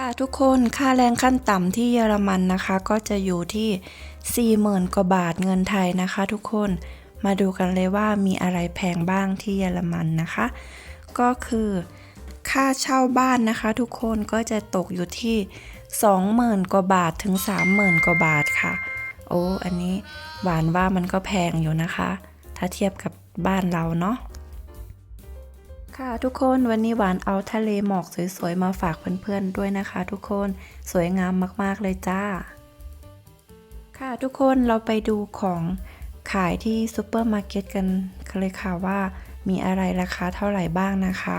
ค่ะทุกคนค่าแรงขั้นต่ำที่เยอรมันนะคะ ก็จะอยู่ที่ 40,000 กว่าบาทเงินไทยนะคะ ทุกคนมาดูกันเลยว่ามีอะไรแพงบ้างที่เยอรมันนะคะ ก็คือค่าเช่าบ้านนะคะ ทุกคนก็จะตกอยู่ที่ 20,000 กว่าบาทถึง 30,000 กว่าบาทค่ะ โอ้อันนี้หวานว่ามันก็แพงอยู่นะคะ ถ้าเทียบกับบ้านเราเนาะ ค่ะทุกคนวันนี้หวานเอาทะเลหมอกสวยๆ มาฝากเพื่อนๆด้วยนะคะ ทุกคนสวยงามมากๆเลยจ้า ค่ะทุกคนเราไปดูของขายที่ซูเปอร์มาร์เก็ตกันเลยค่ะว่ามีอะไรราคาเท่าไหร่บ้างนะคะ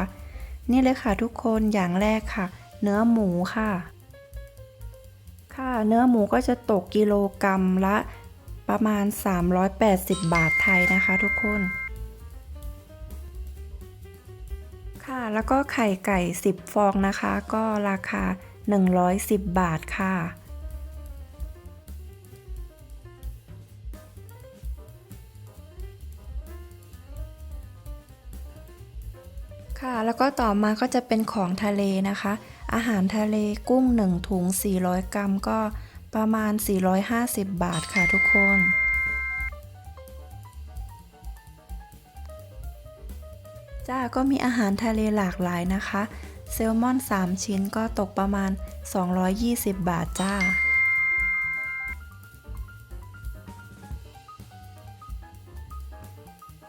นี่เลยค่ะทุกคนอย่างแรกค่ะ เนื้อหมูค่ะ ค่ะเนื้อหมูก็จะตกกิโลกรรัมละประมาณ 380 บาทไทยนะคะ ทุกคน ค่ะ แล้วก็ไข่ไก่ 10 ฟองนะคะ ก็ราคา 110 บาทค่ะ ค่ะ แล้วก็ต่อมาก็จะเป็นของทะเลนะคะ อาหารทะเลกุ้ง 1 ถุง 400 กรัมก็ประมาณ 450 บาทค่ะทุกคน จ้าก็มีอาหารทะเลหลากหลายนะคะ เซลมอน 3 ชิ้นก็ตกประมาณ 220 บาทจ้า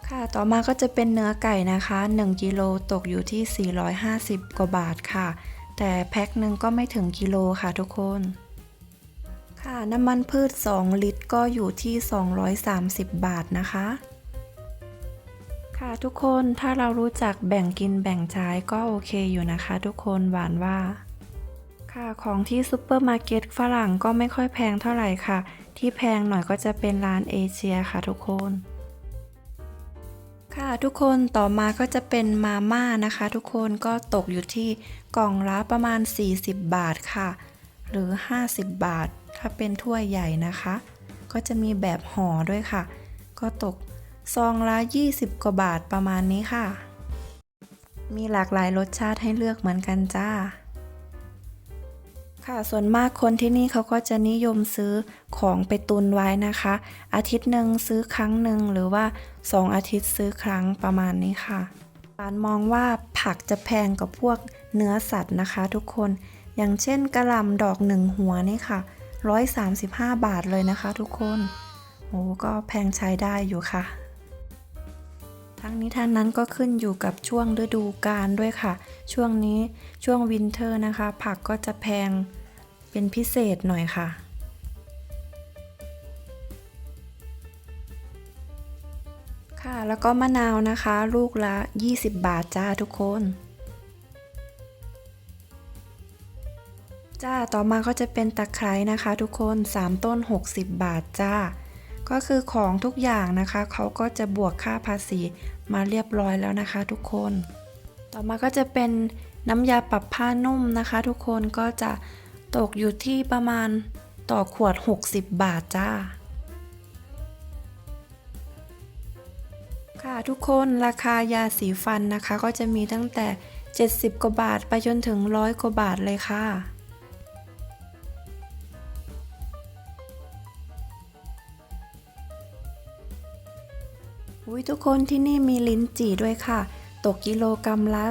ค่ะต่อมาก็จะเป็นเนื้อไก่นะคะ 1กิโลตกอยู่ที่ 450 กว่าบาทค่ะ แต่แพ็คหนึ่งก็ไม่ถึงกิโลค่ะทุกคน ค่ะน้ำมันพืช 2 ลิตรก็อยู่ที่ 230 บาทนะคะ ค่ะทุกคนถ้าเรารู้จักแบ่งกินแบ่งใช้ก็โอเคอยู่นะคะ ทุกคนหวานว่าค่ะของที่ซูเปอร์มาร์เก็ตฝรั่งก็ไม่ค่อยแพงเท่าไหร่ค่ะ ที่แพงหน่อยก็จะเป็นร้านเอเชียค่ะทุกคน ค่ะทุกคนต่อมาก็จะเป็นมาม่านะคะ ทุกคนก็ตกอยู่ที่กล่องละประมาณ 40 บาทค่ะ หรือ 50 บาท ถ้าเป็นถ้วยใหญ่นะคะ ก็จะมีแบบห่อด้วยค่ะ ก็ตก ซองละ 20 กว่าบาทประมาณนี้ค่ะ มีหลากหลายรสชาติให้เลือกเหมือนกันจ้า ค่ะส่วนมากคนที่นี่เขาก็จะนิยมซื้อของไปตุนไว้นะคะ อาทิตย์หนึ่งซื้อครั้งหนึ่งหรือว่า 2 อาทิตย์ซื้อครั้งประมาณนี้ค่ะปานมองว่าผักจะแพงกว่าพวกเนื้อสัตว์นะคะ ทุกคน อย่างเช่นกระหล่ำดอกหนึ่งหัวนี่ค่ะ 135 บาทเลยนะคะ ทุกคนโอ้ก็แพงใช้ได้อยู่ค่ะ ทั้งนี้ทั้งนั้นก็ขึ้นอยู่กับช่วงฤดูกาลด้วยค่ะ ช่วงนี้ช่วงวินเทอร์นะคะ ผักก็จะแพงเป็นพิเศษหน่อยค่ะค่ะแล้วก็มะนาวนะคะ ลูกละ 20 บาทจ้าทุกคน จ้าต่อมาก็จะเป็นตะไคร้นะคะ ทุกคน 3 ต้น 60 บาทจ้า ก็คือของทุกอย่างนะคะ เขาก็จะบวกค่าภาษีมาเรียบร้อยแล้วนะคะ ทุกคน ต่อมาก็จะเป็นน้ำยาปรับผ้านุ่มนะคะ ทุกคนก็จะตกอยู่ที่ประมาณต่อขวด 60 บาทจ้า ค่ะทุกคนราคายาสีฟันนะคะ ก็จะมีตั้งแต่ 70 กว่าบาทไปจนถึงร้อยกว่าบาทเลยค่ะ อุ้ยทุกคนที่นี่มีลิ้นจี่ด้วยค่ะ ตกกิโลกรรัมละ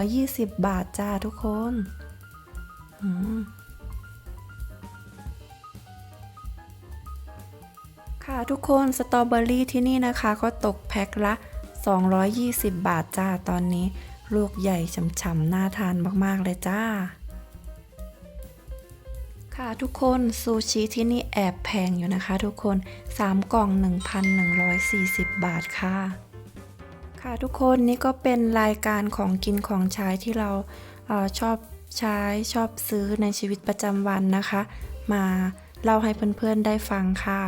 220 บาทจ้าทุกคนค่ะทุกคนสตรอเบอรี่ที่นี่นะคะ ก็ตกแพ็คละ 220 บาทจ้าตอนนี้ ลูกใหญ่ฉ่ำๆน่าทานมากๆเลยจ้า ค่ะทุกคนซูชิที่นี่แอบแพงอยู่นะคะทุกคน 3 กล่อง 1,140 บาทค่ะ ค่ะทุกคนนี่ก็เป็นรายการของกินของใช้ที่เราเออชอบใช้ชอบซื้อในชีวิตประจำวันนะคะ มาเล่าให้เพื่อนๆได้ฟังค่ะ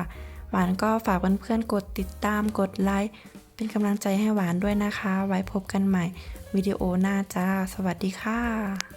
หวานก็ฝากเพื่อนๆกดติดตามกดไลค์เป็นกำลังใจให้หวานด้วยนะคะ ไว้พบกันใหม่วิดีโอหน้าจ้า สวัสดีค่ะ